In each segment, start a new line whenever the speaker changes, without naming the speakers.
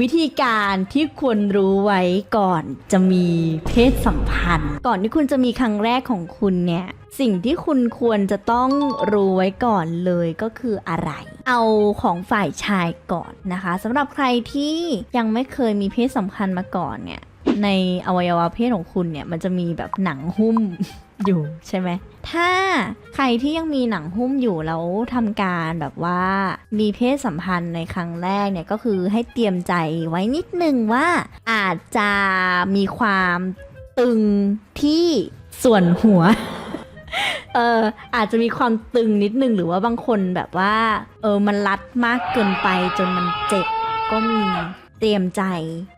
วิธีการที่ควรรู้ไว้ก่อนจะมีเพศสัมพันธ์ ก่อนที่คุณจะมีครั้งแรกของคุณเนี่ย สิ่งที่คุณควรจะต้องรู้ไว้ก่อนเลยก็คืออะไร เอาของฝ่ายชายก่อนนะคะสำหรับใครที่ยังไม่เคยมีเพศสัมพันธ์มาก่อนเนี่ย ในอวัยวะเพศของคุณเนี่ยมันจะมีแบบหนังหุ้มอยู่ใช่ไหม ถ้าใครที่ยังมีหนังหุ้มอยู่แล้วทำการแบบว่ามีเพศสัมพันธ์ในครั้งแรกเนี่ยก็คือให้เตรียมใจไว้นิดนึงว่าอาจจะมีความตึงที่ส่วนหัว เอออาจจะมีความตึงนิดนึงหรือว่าบางคนแบบว่า เออมันรัดมากเกินไปจนมันเจ็บก็มี เตรียมใจ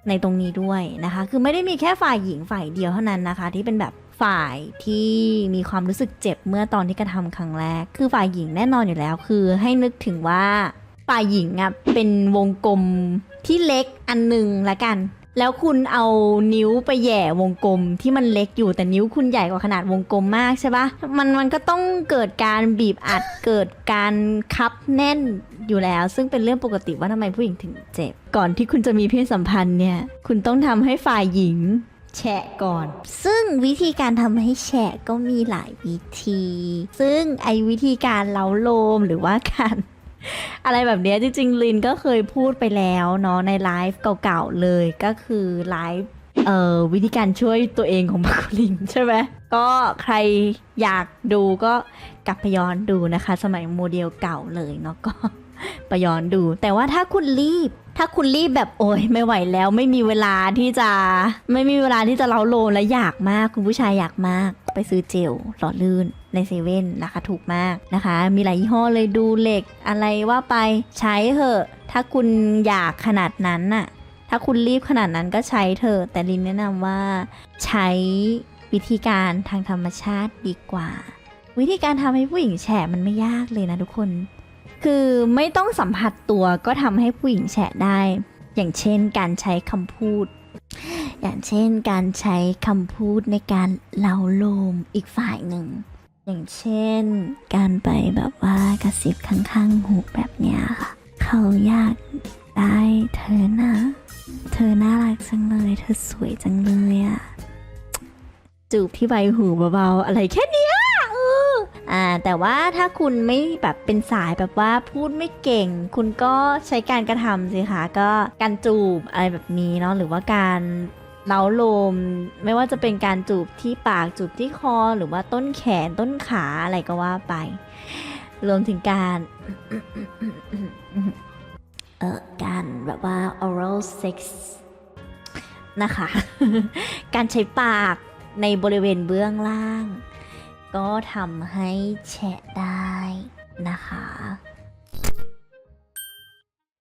ในตรงนี้ด้วยนะคะ คือไม่ได้มีแค่ฝ่ายหญิงฝ่ายเดียวเท่านั้นนะคะ ที่เป็นแบบฝ่ายที่มีความรู้สึกเจ็บเมื่อตอนที่กระทำครั้งแรก คือฝ่ายหญิงแน่นอนอยู่แล้ว คือให้นึกถึงว่าฝ่ายหญิงอะเป็นวงกลมที่เล็กอันหนึ่งละกัน แล้วคุณเอานิ้วไปแย่วงกลมที่มันเล็กอยู่แต่นิ้วคุณใหญ่กว่าขนาดวงกลมมากใช่ปะมันมันก็ต้องเกิดการบีบอัดเกิดการคับแน่นอยู่แล้ว ซึ่งเป็นเรื่องปกติว่าทำไมผู้หญิงถึงเจ็บ ก่อนที่คุณจะมีเพศสัมพันธ์เนี่ย คุณต้องทำให้ฝ่ายหญิงแฉะก่อน ซึ่งวิธีการทำให้แฉะก็มีหลายวิธี ซึ่งไอ้วิธีการเล้าโลมหรือว่าการ อะไรแบบเนี้ยจริงๆลินก็เคยพูดไปแล้วเนาะในไลฟ์เก่าๆเลยก็คือไลฟ์เอ่อวิธีการช่วยตัวเองของบักลินใช่ไหมก็ใครอยากดูก็กลับไปย้อนดูนะคะ สมัยโมเดลเก่าเลยเนาะก็ไปย้อนดู แต่ว่าถ้าคุณรีบ ถ้าคุณรีบแบบโอ้ยไม่ไหวแล้ว ไม่มีเวลาที่จะไม่มีเวลาที่จะเล้าโลมและอยากมาก คุณผู้ชายอยากมาก ไปซื้อเจลหล่อลื่นในเซเว่นนะคะถูกมากนะคะ มีหลายยี่ห้อเลยดูเหล็กอะไรว่าไปใช้เถอะ ถ้าคุณอยากขนาดนั้นน่ะ ถ้าคุณรีบขนาดนั้นก็ใช้เถอะ แต่ลินแนะนำว่าใช้วิธีการทางธรรมชาติดีกว่า วิธีการทำให้ผู้หญิงแฉะมันไม่ยากเลยนะทุกคน คือไม่ต้องสัมผัสตัวก็ทำให้ผู้หญิงแฉะได้ อย่างเช่นการใช้คำพูด อย่างเช่นการใช้คำพูดในการเล่าโลมอีกฝ่ายหนึ่ง อย่างเช่น การไปแบบว่ากระซิบข้างๆหูแบบเนี้ยค่ะ เขาอยากได้เธอนะ เธอน่ารักจังเลย เธอสวยจังเลยอะจูบที่ใบหูเบาๆอะไรแค่นี้ยเอออ่าแต่ว่าถ้าคุณไม่แบบเป็นสายแบบว่าพูดไม่เก่ง คุณก็ใช้การกระทำสิคะก็การจูบอะไรแบบนี้เนาะหรือว่าการ เล้าลม ไม่ว่าจะเป็นการจูบที่ปากจูบที่คอหรือว่าต้นแขนต้นขาอะไรก็ว่าไป รวมถึงการเออการแบบว่า oral sex นะคะ การใช้ปากในบริเวณเบื้องล่าง ก็ทำให้แฉะได้นะคะ